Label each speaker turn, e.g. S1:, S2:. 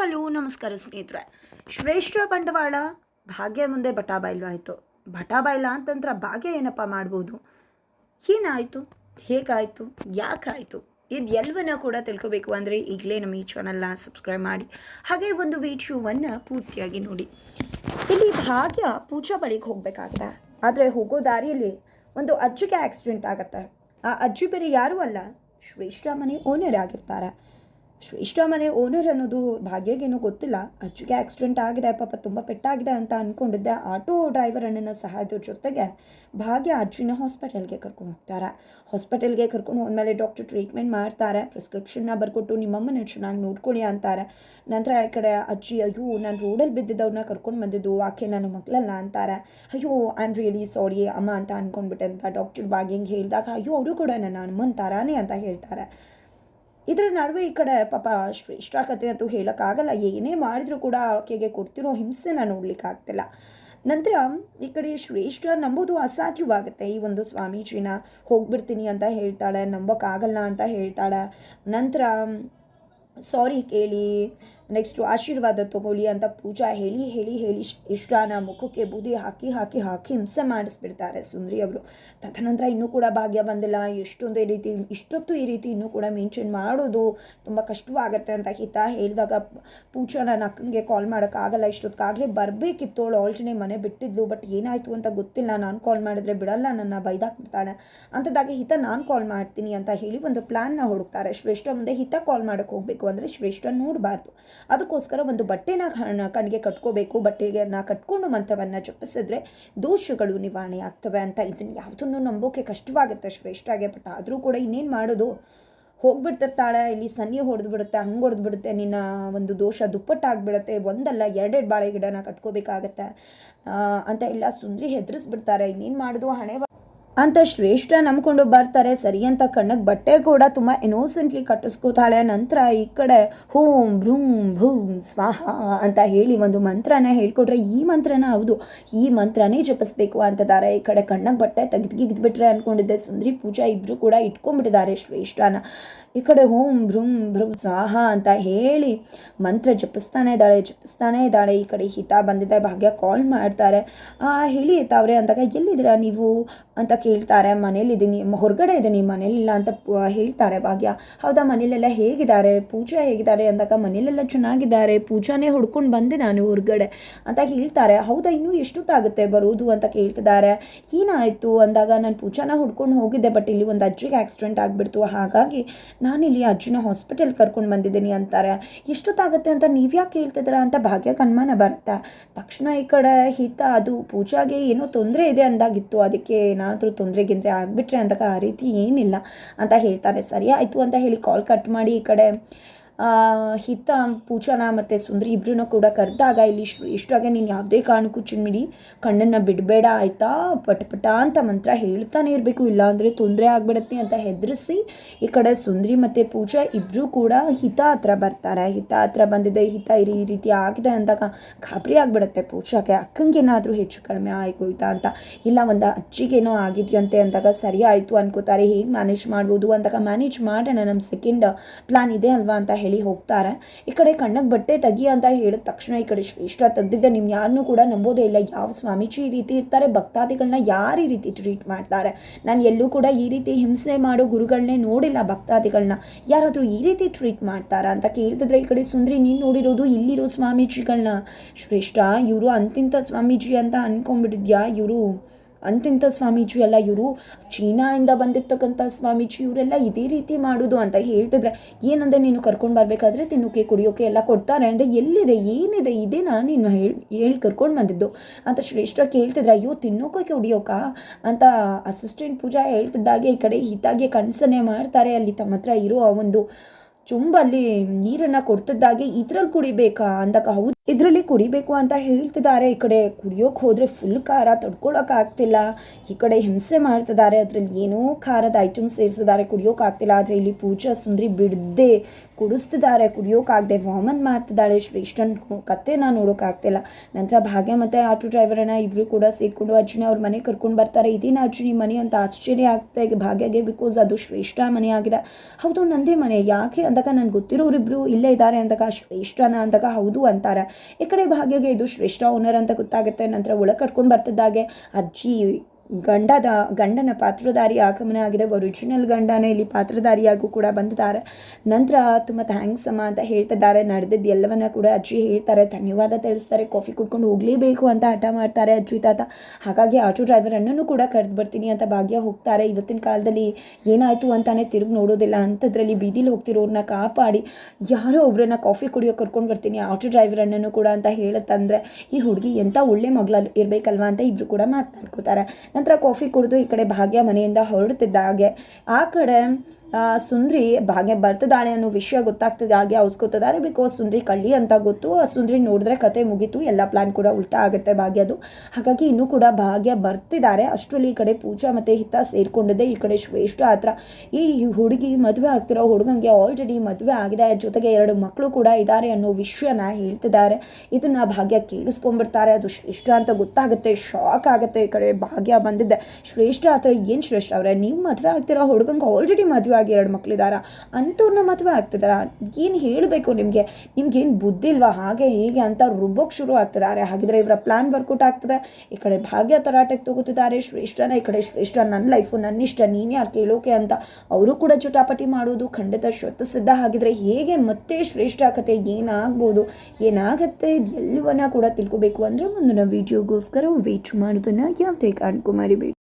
S1: Hello, ನಮಸ್ಕಾರ ಸ್ನೇಹಿತರೆ. ಶ್ರೇಷ್ಠ ಬಂಡವಾಳ, ಭಾಗ್ಯ ಮುಂದೆ ಬಟಾಬೈಲು ಆಯಿತು. ಬಟಾಬೈಲ ಅಂತಂದ್ರೆ ಭಾಗ್ಯ ಏನಪ್ಪ ಮಾಡ್ಬೋದು? ಏನಾಯಿತು? ಹೇಗಾಯಿತು? ಯಾಕಾಯಿತು? ಇದು ಎಲ್ಲವನ್ನ ಕೂಡ ತಿಳ್ಕೊಬೇಕು ಅಂದರೆ ಈಗಲೇ ನಮ್ಮ ಈ ಚಾನಲ್ನ ಸಬ್ಸ್ಕ್ರೈಬ್ ಮಾಡಿ. ಹಾಗೆ ಒಂದು ವಿಡಿಯೋವನ್ನು ಪೂರ್ತಿಯಾಗಿ ನೋಡಿ. ಇಲ್ಲಿ ಭಾಗ್ಯ ಪೂಜಾ ಬಳಿಗೆ ಹೋಗಬೇಕಾಗತ್ತೆ. ಆದರೆ ಹೋಗೋ ದಾರಿಯಲ್ಲಿ ಒಂದು ಅಜ್ಜಿಗೆ ಆಕ್ಸಿಡೆಂಟ್ ಆಗುತ್ತೆ. ಆ ಅಜ್ಜಿ ಬೇರೆ ಯಾರೂ ಅಲ್ಲ. ಶ್ರೇಷ್ಠ ಮನೆ ಓನರ್ ಆಗಿರ್ತಾರೆ. ಶ್ರೇಷ್ಠ ಮನೆ ಓನರ್ ಅನ್ನೋದು ಭಾಗ್ಯಗೇನೋ ಗೊತ್ತಿಲ್ಲ. ಅಜ್ಜಿಗೆ ಆಕ್ಸಿಡೆಂಟ್ ಆಗಿದೆ, ಪಾಪ ತುಂಬ ಪೆಟ್ಟಾಗಿದೆ ಅಂತ ಅಂದ್ಕೊಂಡಿದ್ದೆ ಆಟೋ ಡ್ರೈವರ್ ಅಣ್ಣನ ಸಹಾಯದ ಜೊತೆಗೆ ಭಾಗ್ಯ ಅಜ್ಜಿನ ಹಾಸ್ಪಿಟಲ್ಗೆ ಕರ್ಕೊಂಡು ಹೋಗ್ತಾರೆ. ಹಾಸ್ಪಿಟಲ್ಗೆ ಕರ್ಕೊಂಡು ಹೋದ್ಮೇಲೆ ಡಾಕ್ಟರ್ ಟ್ರೀಟ್ಮೆಂಟ್ ಮಾಡ್ತಾರೆ. ಪ್ರಿಸ್ಕ್ರಿಪ್ಷನ್ನ ಬರ್ಕೊಟ್ಟು ನಿಮ್ಮಮ್ಮನ ಚೆನ್ನಾಗಿ ನೋಡ್ಕೊಳ್ಳಿ ಅಂತಾರೆ. ನಂತರ ಈ ಕಡೆ ಅಜ್ಜಿ, ಅಯ್ಯೋ, ನಾನು ರೋಡಲ್ಲಿ ಬಿದ್ದಿದ್ದವ್ರನ್ನ ಕರ್ಕೊಂಡು ಬಂದಿದ್ದು, ಆಕೆ ನನ್ನ ಮಕ್ಕಳಲ್ಲ ಅಂತಾರೆ. ಅಯ್ಯೋ ಐ ಆಮ್ ರಿಯಲಿ ಸಾರಿ ಅಮ್ಮ ಅಂತ ಅಂದ್ಕೊಂಡ್ಬಿಟ್ಟೆ ಅಂತ ಡಾಕ್ಟರ್ ಭಾಗ್ಯಂಗೆ ಹೇಳಿದಾಗ, ಅಯ್ಯೋ, ಅವರು ಕೂಡ ನನ್ನ ಅಮ್ಮನ ಥರಾನೇ ಅಂತ ಹೇಳ್ತಾರೆ. ಇದರ ನಡುವೆ ಈ ಕಡೆ ಪಾಪ ಶ್ರೇಷ್ಠ ಕತೆ ಅಂತೂ ಹೇಳೋಕ್ಕಾಗಲ್ಲ. ಏನೇ ಮಾಡಿದರೂ ಕೂಡ ಆಕೆಗೆ ಕೊಡ್ತಿರೋ ಹಿಂಸೆನ ನೋಡ್ಲಿಕ್ಕಾಗ್ತಿಲ್ಲ. ನಂತರ ಈ ಕಡೆ ಶ್ರೇಷ್ಠ ನಂಬೋದು ಅಸಾಧ್ಯವಾಗುತ್ತೆ. ಈ ಒಂದು ಸ್ವಾಮೀಜಿನ ಹೋಗ್ಬಿಡ್ತೀನಿ ಅಂತ ಹೇಳ್ತಾಳೆ, ನಂಬೋಕ್ಕಾಗಲ್ಲ ಅಂತ ಹೇಳ್ತಾಳೆ. ನಂತರ, ಸಾರಿ ಕೇಳಿ ನೆಕ್ಸ್ಟು ಆಶೀರ್ವಾದ ತಗೊಳ್ಳಿ ಅಂತ ಪೂಜಾ ಹೇಳಿ ಹೇಳಿ ಹೇಳಿ ಇಷ್ಟಾನ ಮುಖಕ್ಕೆ ಬೂದಿ ಹಾಕಿ ಹಾಕಿ ಹಾಕಿ ಹಿಂಸೆ ಮಾಡಿಸ್ಬಿಡ್ತಾರೆ ಸುಂದ್ರಿ ಅವರು. ತದನಂತರ ಇನ್ನೂ ಕೂಡ ಭಾಗ್ಯ ಬಂದಿಲ್ಲ. ಎಷ್ಟೊಂದು ಈ ರೀತಿ, ಇಷ್ಟೊತ್ತು ಈ ರೀತಿ ಇನ್ನೂ ಕೂಡ ಮೆನ್ಷನ್ ಮಾಡೋದು ತುಂಬ ಕಷ್ಟವಾಗತ್ತೆ ಅಂತ ಹಿತ ಹೇಳಿದಾಗ ಪೂಜಾ ನನ್ನ ಅಕ್ಕನಿಗೆ ಕಾಲ್ ಮಾಡೋಕ್ಕಾಗಲ್ಲ ಇಷ್ಟೊತ್ತಿಗಾಗಲೇ ಬರಬೇಕಿತ್ತು. ಅವಳು ಆಲ್ರೆಡಿ ಮನೆ ಬಿಟ್ಟಿದ್ಲು. ಬಟ್ ಏನಾಯಿತು ಅಂತ ಗೊತ್ತಿಲ್ಲ. ನಾನು ಕಾಲ್ ಮಾಡಿದ್ರೆ ಬಿಡಲ್ಲ. ನನ್ನ ಬೈದಾಕ್ಬಿಡ್ತಾಳೆ. ಅಂಥದ್ದಾಗ ಹಿತ ನಾನು ಕಾಲ್ ಮಾಡ್ತೀನಿ ಅಂತ ಹೇಳಿ ಒಂದು ಪ್ಲ್ಯಾನ್ನ ಹುಡುಕ್ತಾರೆ. ಶ್ರೇಷ್ಠ ಮುಂದೆ ಹಿತ ಕಾಲ್ ಮಾಡೋಕ್ಕೆ ಹೋಗಬೇಕು ಅಂದರೆ ಶ್ರೇಷ್ಠ ನೋಡಬಾರ್ದು. ಅದಕ್ಕೋಸ್ಕರ ಒಂದು ಬಟ್ಟೆನ ಕಣ್- ಕಣ್ಣಿಗೆ ಕಟ್ಕೋಬೇಕು. ಬಟ್ಟೆಯನ್ನು ಕಟ್ಕೊಂಡು ಮಂತ್ರವನ್ನು ಜಪಿಸಿದ್ರೆ ದೋಷಗಳು ನಿವಾರಣೆ ಆಗ್ತವೆ ಅಂತ ಇದನ್ನು ಯಾವುದನ್ನು ನಂಬೋಕೆ ಕಷ್ಟವಾಗುತ್ತೆ. ಶ್ರೇಷ್ಠಾಗೆ ಬಟ್ ಆದರೂ ಕೂಡ ಇನ್ನೇನು ಮಾಡೋದು? ಹೋಗ್ಬಿಡ್ತಿರ್ತಾಳೆ ಇಲ್ಲಿ ಸನ್ನಿ ಹೊಡೆದು ಬಿಡುತ್ತೆ ಹಂಗೆ ಹೊಡೆದು ಬಿಡುತ್ತೆ ನಿನ್ನ ಒಂದು ದೋಷ ದುಪ್ಪಟ್ಟಾಗ್ಬಿಡುತ್ತೆ, ಒಂದಲ್ಲ, ಎರಡೆರಡು ಬಾಳೆ ಗಿಡನ ಕಟ್ಕೋಬೇಕಾಗತ್ತೆ ಅಂತ ಎಲ್ಲ ಸುಂದ್ರಿ ಹೆದರಿಸ್ಬಿಡ್ತಾರೆ. ಇನ್ನೇನು ಮಾಡೋದು? ಹಣೆ ಅಂತ ಶ್ರೇಷ್ಠ ನಂಬ್ಕೊಂಡು ಬರ್ತಾರೆ. ಸರಿ ಅಂತ ಕಣ್ಣಕ್ಕೆ ಬಟ್ಟೆ ಕೂಡ ತುಂಬ ಇನೋಸೆಂಟ್ಲಿ ಕಟ್ಟಿಸ್ಕೋತಾಳೆ. ನಂತರ ಈ ಕಡೆ ಹೂಂ ಭ್ರೂಂ ಭೂಂ ಸ್ವಾಹ ಅಂತ ಹೇಳಿ ಒಂದು ಮಂತ್ರನ ಹೇಳ್ಕೊಟ್ರೆ ಈ ಮಂತ್ರನ ಹೌದು. ಈ ಮಂತ್ರನೇ ಜಪಿಸ್ಬೇಕು ಅಂತದ್ದಾರೆ ಈ ಕಡೆ ಕಣ್ಣಕ್ಕೆ ಬಟ್ಟೆ ತೆಗೆದುಗಿದ್ಬಿಟ್ರೆ ಅಂದ್ಕೊಂಡಿದ್ದೆ ಸುಂದರಿ ಪೂಜಾ ಇಬ್ಬರು ಕೂಡ ಇಟ್ಕೊಂಡ್ಬಿಟ್ಟಿದ್ದಾರೆ ಶ್ರೇಷ್ಠನ. ಈ ಕಡೆ ಹೂಂ ಭ್ರೂಂ ಭ್ರೂಂ ಸ್ವಾಹ ಅಂತ ಹೇಳಿ ಮಂತ್ರ ಜಪಿಸ್ತಾನೆ ಇದ್ದಾಳೆ ಜಪಿಸ್ತಾನೆ ಇದ್ದಾಳೆ. ಈ ಕಡೆ ಹಿತ ಬಂದಿದೆ. ಭಾಗ್ಯ ಕಾಲ್ ಮಾಡ್ತಾರೆ. ಹೇಳಿ ತಾವ್ರೆ ಅಂದಾಗ ಎಲ್ಲಿದ್ದೀರಾ ನೀವು? ಅಂತ ಕೇಳ್ತಾರೆ ಮನೇಲಿದ್ದೀನಿ ಹೊರಗಡೆ ಇದ್ದೀನಿ ಮನೇಲಿಲ್ಲ ಅಂತ ಹೇಳ್ತಾರೆ ಭಾಗ್ಯ. ಹೌದಾ, ಮನೇಲೆಲ್ಲ ಹೇಗಿದ್ದಾರೆ? ಪೂಜಾ ಹೇಗಿದ್ದಾರೆ? ಅಂದಾಗ ಮನೇಲೆಲ್ಲ ಚೆನ್ನಾಗಿದ್ದಾರೆ, ಪೂಜಾನೇ ಹುಡ್ಕೊಂಡು ಬಂದೆ ನಾನು ಹೊರಗಡೆ ಅಂತ ಹೇಳ್ತಾರೆ. ಹೌದಾ, ಇನ್ನೂ ಎಷ್ಟೊತ್ತಾಗುತ್ತೆ ಬರೋದು ಅಂತ ಕೇಳ್ತಿದ್ದಾರೆ. ಏನಾಯಿತು? ಅಂದಾಗ ನಾನು ಪೂಜಾನ ಹುಡ್ಕೊಂಡು ಹೋಗಿದ್ದೆ, ಬಟ್ ಇಲ್ಲಿ ಒಂದು ಅಜ್ಜಿಗೆ ಆಕ್ಸಿಡೆಂಟ್ ಆಗಿಬಿಡ್ತು. ಹಾಗಾಗಿ ನಾನಿಲ್ಲಿ ಅಜ್ಜಿನ ಹಾಸ್ಪಿಟಲ್ ಕರ್ಕೊಂಡು ಬಂದಿದ್ದೀನಿ ಅಂತಾರೆ. ಎಷ್ಟೊತ್ತಾಗುತ್ತೆ ಅಂತ ನೀವು ಯಾಕೆ ಹೇಳ್ತಿದ್ದೀರಾ ಅಂತ ಭಾಗ್ಯಕ್ಕೆ ಅನುಮಾನ ಬರುತ್ತೆ ತಕ್ಷಣ ಈ ಕಡೆ ಹಿತ, ಅದು ಪೂಜಾಗೆ ಏನೋ ತೊಂದರೆ ಇದೆ ಅಂದಾಗಿತ್ತು. ಅದಕ್ಕೆ ಏನಾದರೂ ತೊಂದರೆ ಗಿಂದರೆ ಆಗಿಬಿಟ್ರೆ ಅಂದಾಗ ಆ ರೀತಿ ಏನಿಲ್ಲ ಅಂತ ಹೇಳ್ತಾರೆ. ಸರಿ, ಆಯಿತು ಅಂತ ಹೇಳಿ ಕಾಲ್ ಕಟ್ ಮಾಡಿ ಈ ಕಡೆ. ಹಿತ, ಪೂಜಾನ ಮತ್ತು ಸುಂದರಿ ಇಬ್ಬರೂ ಕೂಡ ಕರೆದಾಗ ಇಲ್ಲಿ ಇಷ್ಟು ಇಷ್ಟಾಗೆ ನೀನು ಯಾವುದೇ ಕಾರಣಕ್ಕೂ ಚಿನ್ಮಿಡಿ ಕಣ್ಣನ್ನು ಬಿಡಬೇಡ ಆಯಿತಾ? ಪಟ ಪಟ ಅಂತ ಮಂತ್ರ ಹೇಳ್ತಾನೆ ಇರಬೇಕು. ಇಲ್ಲಾಂದರೆ ತೊಂದರೆ ಆಗ್ಬಿಡತ್ತೆ ಅಂತ ಹೆದರಿಸಿ ಈ ಕಡೆ ಸುಂದರಿ ಮತ್ತು ಪೂಜಾ ಇಬ್ಬರೂ ಕೂಡ ಹಿತ ಹತ್ರ ಬರ್ತಾರೆ. ಹಿತ ಹತ್ರ ಬಂದಿದೆ, ಹಿತ ಇರಿ ಈ ರೀತಿ ಆಗಿದೆ ಅಂದಾಗ ಗಾಬರಿ ಆಗಿಬಿಡುತ್ತೆ ಪೂಜಾಗೆ. ಅಕ್ಕಂಗೇನಾದರೂ ಹೆಚ್ಚು ಕಡಿಮೆ ಆಗೋಯ್ತಾ ಅಂತ? ಇಲ್ಲ, ಒಂದು ಅಜ್ಜಿಗೇನೋ ಆಗಿದೆಯಂತೆ ಅಂದಾಗ ಸರಿ ಆಯಿತು ಅನ್ಕೋತಾರೆ. ಹೇಗೆ ಮ್ಯಾನೇಜ್ ಮಾಡ್ಬೋದು? ಅಂದಾಗ ಮ್ಯಾನೇಜ್ ಮಾಡೋಣ ನಮ್ಮ ಸೆಕೆಂಡ್ ಪ್ಲ್ಯಾನ್ ಇದೆ ಅಲ್ವಾ ಅಂತ ಹೇಳಿ ಹೋಗ್ತಾರೆ. ಈ ಕಡೆ ಕಣ್ಣಕ್ಕೆ ಬಟ್ಟೆ ತೆಗಿ ಅಂತ ಹೇಳಿದ ತಕ್ಷಣ ಈ ಕಡೆ ಶ್ರೇಷ್ಠ ತೆಗ್ದಿದ್ದೆ ನಿಮ್ಮ ಯಾರನ್ನೂ ಕೂಡ ನಂಬೋದೇ ಇಲ್ಲ. ಯಾವ ಸ್ವಾಮೀಜಿ ಈ ರೀತಿ ಇರ್ತಾರೆ? ಭಕ್ತಾದಿಗಳನ್ನ ಯಾರು ಈ ರೀತಿ ಟ್ರೀಟ್ ಮಾಡ್ತಾರೆ? ನಾನು ಎಲ್ಲೂ ಕೂಡ ಈ ರೀತಿ ಹಿಂಸೆ ಮಾಡೋ ಗುರುಗಳನ್ನೇ ನೋಡಿಲ್ಲ ಭಕ್ತಾದಿಗಳನ್ನ ಯಾರಾದರೂ ಈ ರೀತಿ ಟ್ರೀಟ್ ಮಾಡ್ತಾರಾ ಅಂತ ಕೇಳ್ತಿದ್ರೆ ಈ ಕಡೆ ಸುಂದ್ರಿ ನೀನು ನೋಡಿರೋದು ಇಲ್ಲಿರೋ ಸ್ವಾಮೀಜಿಗಳನ್ನ ಶ್ರೇಷ್ಠ, ಇವರು ಅಂತಿಂತ ಸ್ವಾಮೀಜಿ ಅಂತ ಅನ್ಕೊಂಡ್ಬಿಟ್ಟಿದ್ಯಾ? ಇವರು ಅಂತಿಂಥ ಸ್ವಾಮೀಜಿ ಅಲ್ಲ ಇವರು ಚೀನಾಯಿಂದ ಬಂದಿರ್ತಕ್ಕಂಥ ಸ್ವಾಮೀಜಿ ಇವರೆಲ್ಲ ಇದೇ ರೀತಿ ಮಾಡೋದು ಅಂತ ಹೇಳ್ತಿದ್ರೆ ಏನಂದರೆ ನೀನು ಕರ್ಕೊಂಡು ಬರಬೇಕಾದ್ರೆ ತಿನ್ನೋಕೆ, ಕುಡಿಯೋಕೆ ಎಲ್ಲ ಕೊಡ್ತಾರೆ ಅಂದರೆ ಎಲ್ಲಿದೆ, ಏನಿದೆ ಇದೇನಾ ನೀನು ಹೇಳಿ ಹೇಳಿ ಕರ್ಕೊಂಡು ಬಂದಿದ್ದು. ಅಂತ ಶ್ರೇಷ್ಠ ಕೇಳ್ತಿದ್ರೆ ಅಯ್ಯೋ, ತಿನ್ನೋಕೆ, ಕುಡಿಯೋಕ? ಅಂತ ಅಸಿಸ್ಟೆಂಟ್ ಪೂಜಾ ಹೇಳ್ತಿದ್ದಾಗೆ, ಈ ಕಡೆ ಹಿತಾಗೆ ಕಣ್ಸನೆ ಮಾಡ್ತಾರೆ. ಅಲ್ಲಿ ತಮ್ಮ ಹತ್ರ ಇರೋ ಆ ಒಂದು ಚುಂಬಲ್ಲಿ ನೀರನ್ನು ಕೊಡ್ತಿದ್ದಾಗೆ, ಇದ್ರಲ್ಲಿ ಕುಡಿಬೇಕಾ? ಅಂದಾಗ, ಹೌದು ಇದರಲ್ಲಿ ಕುಡಿಬೇಕು ಅಂತ ಹೇಳ್ತಿದ್ದಾರೆ. ಈ ಕಡೆ ಕುಡಿಯೋಕೆ ಹೋದರೆ ಫುಲ್ ಖಾರ ತಡ್ಕೊಳ್ಳೋಕ್ಕಾಗ್ತಿಲ್ಲ ಈ ಕಡೆ ಹಿಂಸೆ ಮಾಡ್ತಿದ್ದಾರೆ. ಅದರಲ್ಲಿ ಏನೋ ಖಾರದ ಐಟಮ್ಸ್ ಸೇರಿಸಿದ್ದಾರೆ. ಕುಡಿಯೋಕ್ಕಾಗ್ತಿಲ್ಲ ಆದರೆ ಇಲ್ಲಿ ಪೂಜಾ ಸುಂದರಿ ಬಿಡದೆ ಕುಡಿಸ್ತಿದ್ದಾರೆ. ಕುಡಿಯೋಕ್ಕಾಗದೆ ವಾಮನ್ ಮಾಡ್ತಿದ್ದಾಳೆ. ಶ್ರೇಷ್ಠನ್ ಕತ್ತೆನ ನೋಡೋಕ್ಕಾಗ್ತಿಲ್ಲ ನಂತರ ಭಾಗ್ಯ ಮತ್ತು ಆಟೋ ಡ್ರೈವರನ್ನ ಇಬ್ಬರು ಕೂಡ ಸೇರಿಕೊಂಡು ಅರ್ಜುನ ಅವ್ರ ಮನೆ ಕರ್ಕೊಂಡು ಬರ್ತಾರೆ. ಇದೇನು ಅರ್ಜುನಿ ಮನೆ ಅಂತ ಆಶ್ಚರ್ಯ ಆಗ್ತಾ ಈಗ ಭಾಗ್ಯಗೆ ಬಿಕಾಸ್ ಅದು ಶ್ರೇಷ್ಠ ಮನೆ ಆಗಿದೆ ಹೌದು, ನಂದೇ ಮನೆ. ಯಾಕೆ ಅಂದಾಗ ನನಗೆ ಗೊತ್ತಿರೋರಿಬ್ರು ಇಲ್ಲೇ ಇದ್ದಾರೆ ಅಂದಾಗ ಶ್ರೇಷ್ಠನ ಅಂದಾಗ ಹೌದು ಅಂತಾರೆ. ಈ ಕಡೆ ಭಾಗ್ಯಗೆ ಇದು ಶ್ರೇಷ್ಠ ಓನರ್ ಅಂತ ಗೊತ್ತಾಗುತ್ತೆ. ನಂತರ ಒಳ ಕಟ್ಕೊಂಡು ಬರ್ತಿದ್ದಾಗೆ. ಅಜ್ಜಿ ಗಂಡದ, ಗಂಡನ ಪಾತ್ರಧಾರಿ ಆಗಮನ ಆಗಿದೆ. ಒರಿಜಿನಲ್ ಗಂಡನೇ ಇಲ್ಲಿ ಪಾತ್ರಧಾರಿಯಾಗೂ ಕೂಡ ಬಂದಿದ್ದಾರೆ. ನಂತರ ತುಂಬ ಥ್ಯಾಂಕ್ಸ್ ಅಮ್ಮ ಅಂತ ಹೇಳ್ತಿದ್ದಾರೆ. ನಡೆದಿದ್ದು ಎಲ್ಲವನ್ನ ಕೂಡ ಅಜ್ಜಿ ಹೇಳ್ತಾರೆ. ಧನ್ಯವಾದ ತಿಳಿಸ್ತಾರೆ. ಕಾಫಿ ಕುಡ್ಕೊಂಡು ಹೋಗಲೇಬೇಕು ಅಂತ ಹಠ ಮಾಡ್ತಾರೆ ಅಜ್ಜಿ ತಾತ. ಹಾಗಾಗಿ ಆಟೋ ಡ್ರೈವರನ್ನು ಕೂಡ ಕರೆದು ಬರ್ತೀನಿ ಅಂತ ಭಾಗ್ಯ ಹೋಗ್ತಾರೆ. ಇವತ್ತಿನ ಕಾಲದಲ್ಲಿ ಏನಾಯಿತು ಅಂತಾನೆ ತಿರುಗಿ ನೋಡೋದಿಲ್ಲ. ಅಂಥದ್ರಲ್ಲಿ ಬೀದಿಲಿ ಹೋಗ್ತಿರೋರನ್ನ ಕಾಪಾಡಿ. ಯಾರೋ ಒಬ್ಬರನ್ನ ಕಾಫಿ ಕುಡಿಯೋಕೆ ಕರ್ಕೊಂಡು ಬರ್ತೀನಿ. ಆಟೋ ಡ್ರೈವರನ್ನು ಕೂಡ ಅಂತ ಹೇಳುತ್ತಂದ್ರೆ, ಈ ಹುಡುಗಿ ಎಂಥ ಒಳ್ಳೆ ಮಗಳ ಇರಬೇಕಲ್ವಾ ಅಂತ ಇಬ್ಬರು ಕೂಡ ಮಾತನಾಡ್ಕೋತಾರೆ ನಂತರ ಕಾಫಿ ಕುಡಿದು ಈ ಕಡೆ ಭಾಗ್ಯ ಮನೆಯಿಂದ ಹೊರಡ್ತಿದ್ದಾಗೆ ಆ ಕಡೆ ಸುಂದ್ರಿ ಭಾಗ್ಯ ಬರ್ತಿದ್ದಾಳೆ ಅನ್ನೋ ವಿಷಯ ಗೊತ್ತಾಗ್ತದೆ, ಹಾಗೆ ಅವಸ್ಕೋತಿದ್ದಾರೆ ಬಿಕಾಸ್ ಸುಂದ್ರಿ ಕಳ್ಳಿ ಅಂತ ಗೊತ್ತು. ಆ, ಸುಂದ್ರಿ ನೋಡಿದ್ರೆ ಕತೆ ಮುಗೀತು. ಎಲ್ಲ ಪ್ಲಾನ್ ಕೂಡ ಉಲ್ಟಾ ಆಗುತ್ತೆ ಭಾಗ್ಯದು ಹಾಗಾಗಿ ಇನ್ನೂ ಕೂಡ ಭಾಗ್ಯ ಬರ್ತಿದ್ದಾರೆ. ಅಷ್ಟರಲ್ಲಿ ಈ ಕಡೆ ಪೂಜಾ ಮತ್ತು ಹಿತ ಸೇರಿಕೊಂಡಿದೆ. ಈ ಕಡೆ ಶ್ರೇಷ್ಠ ಹತ್ರ ಈ ಹುಡುಗಿ ಮದುವೆ ಆಗ್ತಿರೋ ಹುಡುಗಂಗೆ ಆಲ್ರೆಡಿ ಮದುವೆ ಆಗಿದೆ. ಜೊತೆಗೆ ಎರಡು ಮಕ್ಕಳು ಕೂಡ ಇದ್ದಾರೆ ಅನ್ನೋ ವಿಷಯನ ಹೇಳ್ತಿದ್ದಾರೆ. ಇದನ್ನ ಭಾಗ್ಯ ಕೇಳಿಸ್ಕೊಂಡ್ಬಿಡ್ತಾರೆ. ಅದು ಶ್ರೇಷ್ಠ ಅಂತ ಗೊತ್ತಾಗುತ್ತೆ. ಶಾಕ್ ಆಗುತ್ತೆ ಈ ಕಡೆ ಭಾಗ್ಯ ಬಂದಿದ್ದೆ. ಶ್ರೇಷ್ಠ ಹತ್ರ ಏನು ಶ್ರೇಷ್ಠ ಅವರೇ? ನೀವು ಮದುವೆ ಆಗ್ತಿರೋ ಹುಡುಗಂಗೆ ಆಲ್ರೆಡಿ ಮದುವೆ ಆಗಿ ಎರಡು ಮಕ್ಕಳಿದಾರ ಅಂಥವ್ರನ್ನ ಮದುವೆ ಆಗ್ತಿದಾರ? ಏನು ಹೇಳಬೇಕು ನಿಮಗೆ? ನಿಮ್ಗೇನು ಬುದ್ಧಿಲ್ವಾ? ಹಾಗೆ ಹೀಗೆ ಅಂತ ರುಬ್ಬೋಕ್ಕೆ ಶುರು ಆಗ್ತಿದ್ದಾರೆ ಹಾಗಿದ್ರೆ ಇವರ ಪ್ಲಾನ್ ವರ್ಕೌಟ್ ಆಗ್ತದೆ. ಈ ಕಡೆ ಭಾಗ್ಯ ತರಾಟೆಗೆ ತಗೋತಿದ್ದಾರೆ ಶ್ರೇಷ್ಠನ ಈ ಕಡೆ ಶ್ರೇಷ್ಠ. ನನ್ನ ಲೈಫು ನನ್ನ ಇಷ್ಟ. ನೀನು ಯಾರು ಕೇಳೋಕೆ ಅಂತ ಅವರು ಕೂಡ ಚುಟಾಪಟಿ ಮಾಡೋದು ಖಂಡಿತ ಸಿದ್ಧ ಹಾಗಿದ್ರೆ ಹೇಗೆ ಮತ್ತೆ ಶ್ರೇಷ್ಠ ಕತೆ ಏನಾಗ್ಬೋದು? ಏನಾಗತ್ತೆ? ಎಲ್ಲವನ್ನ ಕೂಡ ತಿಳ್ಕೊಬೇಕು. ಅಂದರೆ ಮುಂದಿನ ವಿಡಿಯೋಗೋಸ್ಕರ ವೇಟ್ ಮಾಡೋದನ್ನು ಯಾವುದೇ ಕಾರಣಕ್ಕೂ ಮರಿಬೇಡಿ.